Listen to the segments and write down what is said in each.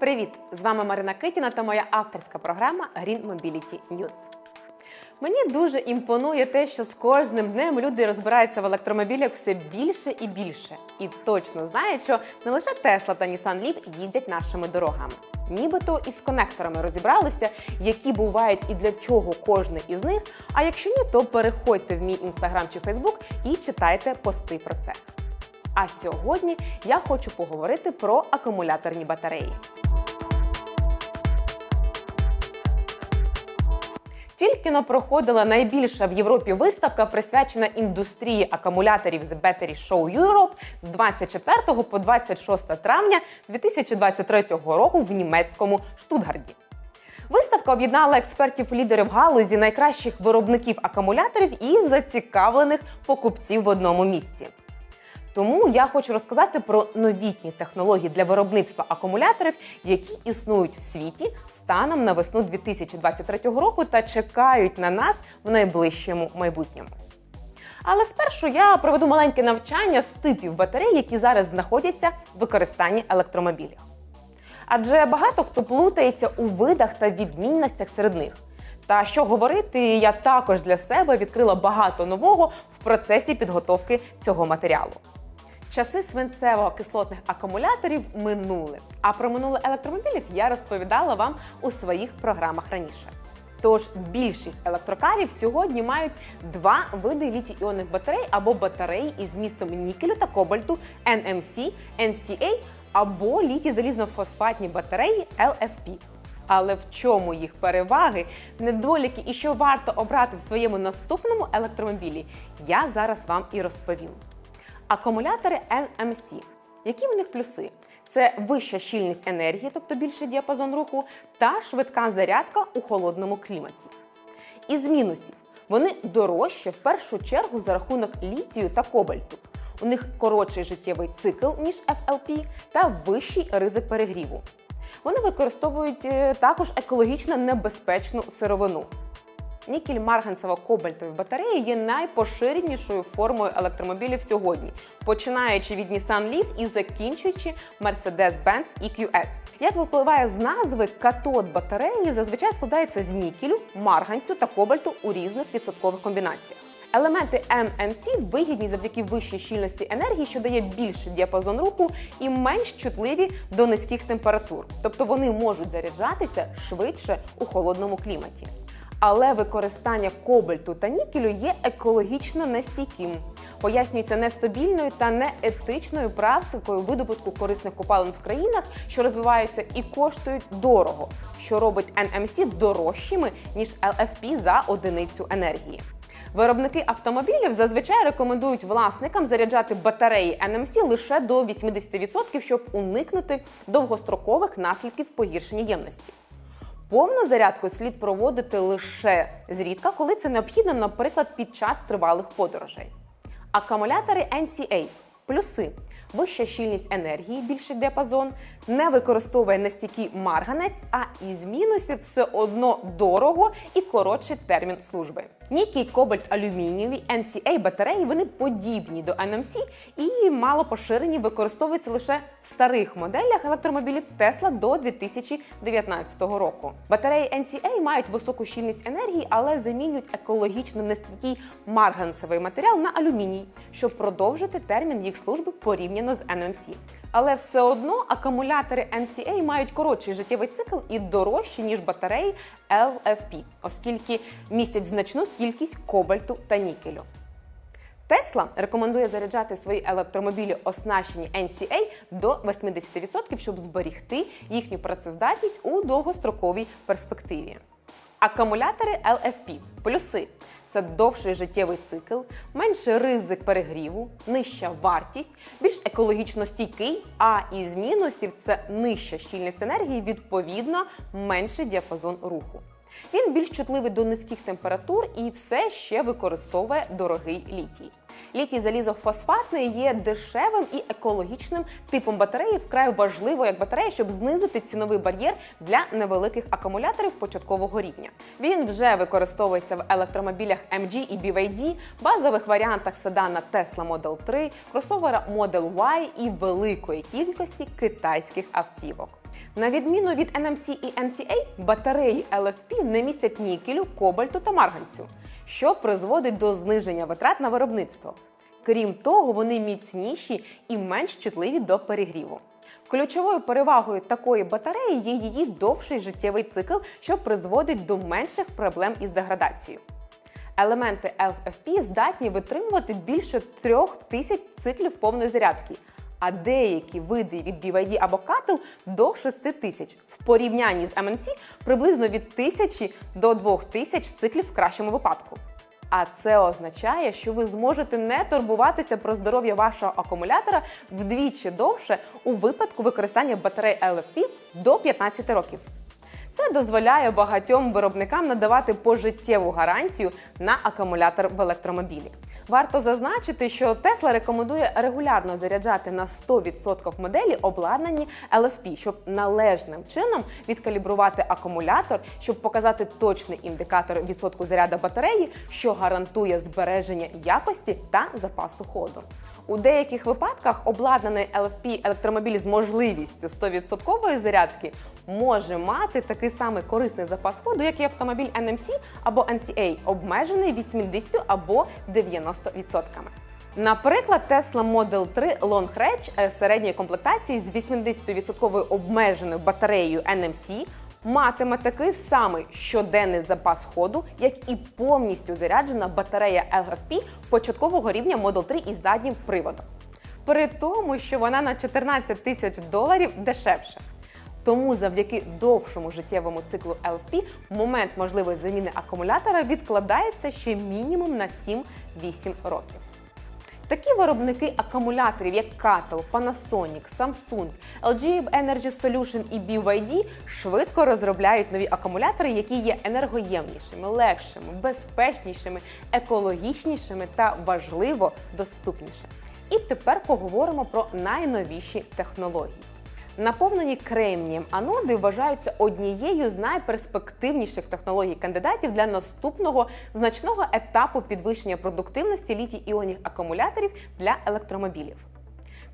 Привіт! З вами Марина Китіна та моя авторська програма Green Mobility News. Мені дуже імпонує те, що з кожним днем люди розбираються в електромобілях все більше і більше. І точно знають, що не лише Tesla та Nissan Leaf їздять нашими дорогами. Нібито із конекторами розібралися, які бувають і для чого кожний із них. А якщо ні, то переходьте в мій інстаграм чи фейсбук і читайте пости про це. А сьогодні я хочу поговорити про акумуляторні батареї. Тільки но проходила найбільша в Європі виставка, присвячена індустрії акумуляторів з Battery Show Europe з 24 по 26 травня 2023 року в німецькому Штутгарді. Виставка об'єднала експертів-лідерів галузі найкращих виробників акумуляторів і зацікавлених покупців в одному місці. Тому я хочу розказати про новітні технології для виробництва акумуляторів, які існують в світі станом на весну 2023 року та чекають на нас в найближчому майбутньому. Але спершу я проведу маленьке навчання з типів батарей, які зараз знаходяться в використанні електромобілів. Адже багато хто плутається у видах та відмінностях серед них. Та що говорити, я також для себе відкрила багато нового в процесі підготовки цього матеріалу. Часи свинцево-кислотних акумуляторів минули. А про минуле електромобілів я розповідала вам у своїх програмах раніше. Тож більшість електрокарів сьогодні мають два види літій-іонних батарей або батареї із вмістом нікелю та кобальту NMC, NCA або літій-залізно-фосфатні батареї LFP. Але в чому їх переваги, недоліки і що варто обрати в своєму наступному електромобілі, я зараз вам і розповім. Акумулятори NMC. Які в них плюси? Це вища щільність енергії, тобто більший діапазон руху, та швидка зарядка у холодному кліматі. Із мінусів вони дорожчі в першу чергу за рахунок літію та кобальту. У них коротший життєвий цикл, ніж FLP, та вищий ризик перегріву. Вони використовують е, також екологічно небезпечну сировину. Нікель марганцево-кобальтові батареї є найпоширенішою формою електромобілів сьогодні, починаючи від Nissan Leaf і закінчуючи Mercedes-Benz EQS. Як випливає з назви, катод батареї зазвичай складається з нікелю, марганцю та кобальту у різних відсоткових комбінаціях. Елементи MMC вигідні завдяки вищій щільності енергії, що дає більший діапазон руху і менш чутливі до низьких температур, тобто вони можуть заряджатися швидше у холодному кліматі. Але використання кобальту та нікелю є екологічно нестійким. Пояснюється нестабільною та неетичною практикою видобутку корисних копалин в країнах, що розвиваються і коштують дорого, що робить NMC дорожчими ніж LFP за одиницю енергії. Виробники автомобілів зазвичай рекомендують власникам заряджати батареї NMC лише до 80%, щоб уникнути довгострокових наслідків погіршення ємності. Повну зарядку слід проводити лише зрідка, коли це необхідно, наприклад, під час тривалих подорожей. Акумулятори NCA плюси. Вища щільність енергії, більший діапазон, не використовує настільки марганець, а із мінусів все одно дорого і коротший термін служби. Нікій, кобальт, алюмінієві NCA батареї вони подібні до NMC і мало поширені, використовуються лише в старих моделях електромобілів Tesla до 2019 року. Батареї NCA мають високу щільність енергії, але замінюють екологічно нестійкий марганцевий матеріал на алюміній, щоб продовжити термін їх служби порівняно з NMC. Але все одно акумулятори NCA мають коротший життєвий цикл і дорожчі, ніж батареї LFP, оскільки містять значну кількість кобальту та нікелю. Тесла рекомендує заряджати свої електромобілі, оснащені NCA до 80%, щоб зберігти їхню працездатність у довгостроковій перспективі. Акумулятори LFP плюси це довший життєвий цикл, менший ризик перегріву, нижча вартість, більш екологічно стійкий, а із мінусів це нижча щільність енергії, відповідно, менший діапазон руху. Він більш чутливий до низьких температур і все ще використовує дорогий літій. Літій залізофосфатний є дешевим і екологічним типом батареї, вкрай важливо як батарея, щоб знизити ціновий бар'єр для невеликих акумуляторів початкового рівня. Він вже використовується в електромобілях MG і BYD, базових варіантах седана Tesla Model 3, кросовера Model Y і великої кількості китайських автівок. На відміну від NMC і NCA, батареї LFP не містять нікелю, кобальту та марганцю, що призводить до зниження витрат на виробництво. Крім того, вони міцніші і менш чутливі до перегріву. Ключовою перевагою такої батареї є її довший життєвий цикл, що призводить до менших проблем із деградацією. Елементи LFP здатні витримувати більше трьох тисяч циклів повної зарядки, а деякі види від BYD або Cattle до 6 тисяч. В порівнянні з MNC приблизно від 1000 до 2000 циклів в кращому випадку. А це означає, що ви зможете не турбуватися про здоров'я вашого акумулятора вдвічі довше у випадку використання батарей LFP до 15 років. Це дозволяє багатьом виробникам надавати пожиттєву гарантію на акумулятор в електромобілі. Варто зазначити, що Тесла рекомендує регулярно заряджати на 100% моделі обладнані LFP, щоб належним чином відкалібрувати акумулятор, щоб показати точний індикатор відсотку заряду батареї, що гарантує збереження якості та запасу ходу. У деяких випадках обладнаний LFP електромобіль з можливістю 100% зарядки може мати такий самий корисний запас ходу, як і автомобіль NMC або NCA, обмежений 80 або 90%. Наприклад, Tesla Model 3 Long Range е, середньої комплектації з 80% обмеженою батареєю NMC матиме такий самий щоденний запас ходу, як і повністю заряджена батарея LFP початкового рівня Model 3 із заднім приводом. При тому, що вона на 14 тисяч доларів дешевша. Тому завдяки довшому життєвому циклу LFP момент можливої заміни акумулятора відкладається ще мінімум на 7-8 років. Такі виробники акумуляторів, як Cattle, Panasonic, Samsung, LG Energy Solution і BYD швидко розробляють нові акумулятори, які є енергоємнішими, легшими, безпечнішими, екологічнішими та важливо доступнішими. І тепер поговоримо про найновіші технології. Наповнені кремнієм аноди вважаються однією з найперспективніших технологій кандидатів для наступного значного етапу підвищення продуктивності літій іонних акумуляторів для електромобілів.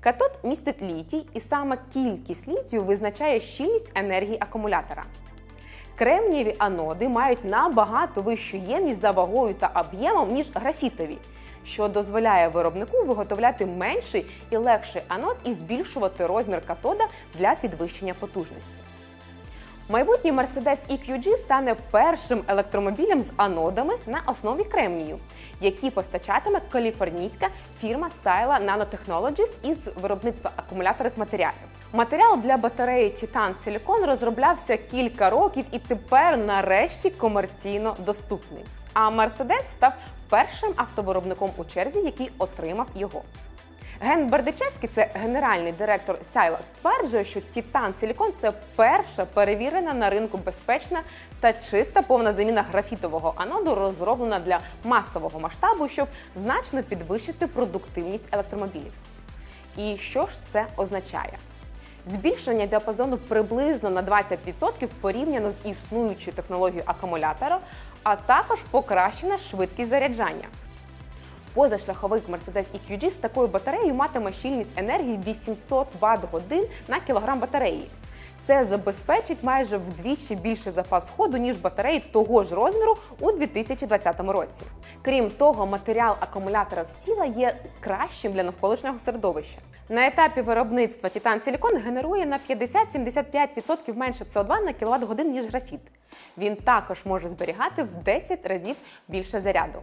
Катод містить літій, і саме кількість літію визначає щільність енергії акумулятора. Кремнієві аноди мають набагато вищу ємність за вагою та об'ємом, ніж графітові, що дозволяє виробнику виготовляти менший і легший анод і збільшувати розмір катода для підвищення потужності. Майбутній Mercedes EQG стане першим електромобілем з анодами на основі кремнію, які постачатиме каліфорнійська фірма Sila Nanotechnologies із виробництва акумуляторних матеріалів. Матеріал для батареї Titan Silicon розроблявся кілька років і тепер нарешті комерційно доступний. А Mercedes став першим автовиробником у черзі, який отримав його. Ген Бердичевський, це генеральний директор Сайла, стверджує, що Титан Силікон це перша перевірена на ринку безпечна та чиста повна заміна графітового аноду, розроблена для масового масштабу, щоб значно підвищити продуктивність електромобілів. І що ж це означає? Збільшення діапазону приблизно на 20% порівняно з існуючою технологією акумулятора, а також покращена швидкість заряджання. Позашляховик Mercedes EQG з такою батареєю матиме щільність енергії 800 Вт годин на кілограм батареї. Це забезпечить майже вдвічі більший запас ходу, ніж батареї того ж розміру у 2020 році. Крім того, матеріал акумулятора в сіла є кращим для навколишнього середовища. На етапі виробництва Титан Силікон генерує на 50-75% менше СО2 на кіловат годин, ніж графіт. Він також може зберігати в 10 разів більше заряду.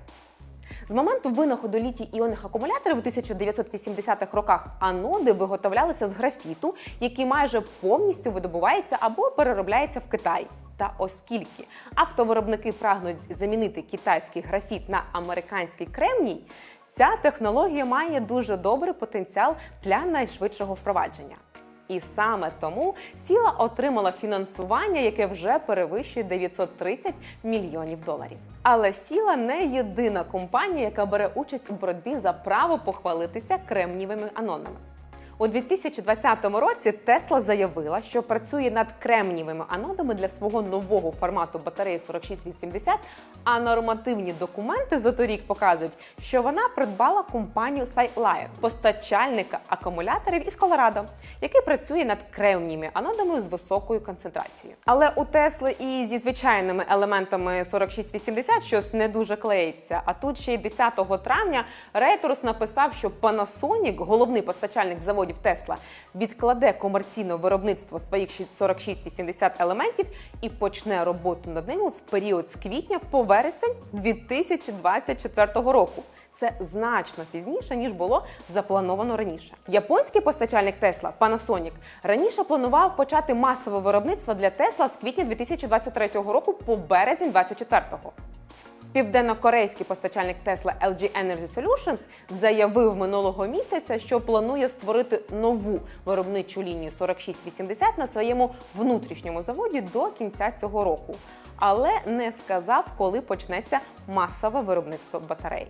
З моменту винаходу літій іонних акумуляторів у 1980-х роках аноди виготовлялися з графіту, який майже повністю видобувається або переробляється в Китаї. Та оскільки автовиробники прагнуть замінити китайський графіт на американський кремній, ця технологія має дуже добрий потенціал для найшвидшого впровадження. І саме тому сіла отримала фінансування, яке вже перевищує 930 мільйонів доларів. Але сіла не єдина компанія, яка бере участь у боротьбі за право похвалитися кремнівими анонами. У 2020 році Тесла заявила, що працює над кремнієвими анодами для свого нового формату батареї 4680, а нормативні документи за торік показують, що вона придбала компанію SiLion, постачальника акумуляторів із Колорадо, який працює над кремнієвими анодами з високою концентрацією. Але у Тесли і зі звичайними елементами 4680 щось не дуже клеїться. А тут ще й 10 травня Reuters написав, що Panasonic, головний постачальник заводів Тесла, відкладе комерційне виробництво своїх 4680 елементів і почне роботу над ними в період з квітня по вересень 2024 року. Це значно пізніше ніж було заплановано раніше. Японський постачальник Тесла Panasonic раніше планував почати масове виробництво для Тесла з квітня 2023 року по березень 2024. Південно-корейський постачальник Tesla LG Energy Solutions заявив минулого місяця, що планує створити нову виробничу лінію 4680 на своєму внутрішньому заводі до кінця цього року, але не сказав, коли почнеться масове виробництво батарей.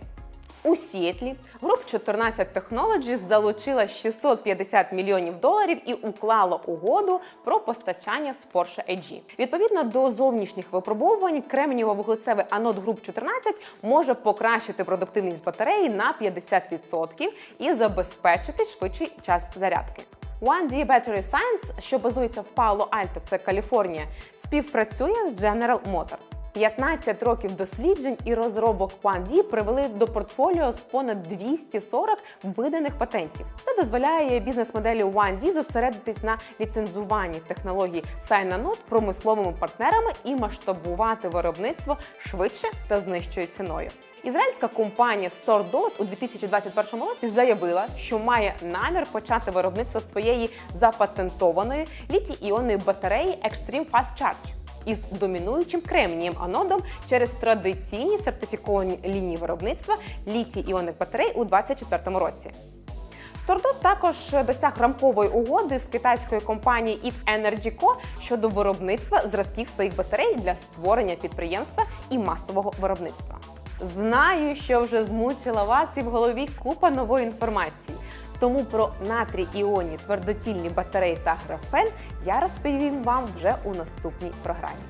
У Сіетлі груп 14 Technologies залучила 650 мільйонів доларів і уклала угоду про постачання з Porsche AG. Відповідно до зовнішніх випробовувань, кремнієво-вуглецевий анод груп 14 може покращити продуктивність батареї на 50% і забезпечити швидший час зарядки. One D Battery Science, що базується в Пало Альто, це Каліфорнія, співпрацює з General Motors. 15 років досліджень і розробок D привели до портфоліо з понад 240 виданих патентів. Це дозволяє бізнес-моделі One D зосередитись на ліцензуванні технологій Sign-on-Node промисловими партнерами і масштабувати виробництво швидше та з нижчою ціною. Ізраїльська компанія StoreDot у 2021 році заявила, що має намір почати виробництво своєї запатентованої літій-іонної батареї Extreme Fast Charge із домінуючим кремнієм анодом через традиційні сертифіковані лінії виробництва літій-іонних батарей у 2024 році. Стordot також досяг рамкової угоди з китайською компанією If Energy Co. щодо виробництва зразків своїх батарей для створення підприємства і масового виробництва. Знаю, що вже змучила вас і в голові купа нової інформації. Тому про натрій іонні твердотільні батареї та графен я розповім вам вже у наступній програмі.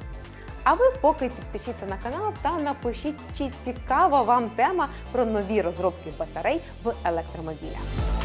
А ви поки підпишіться на канал та напишіть, чи цікава вам тема про нові розробки батарей в електромобілях.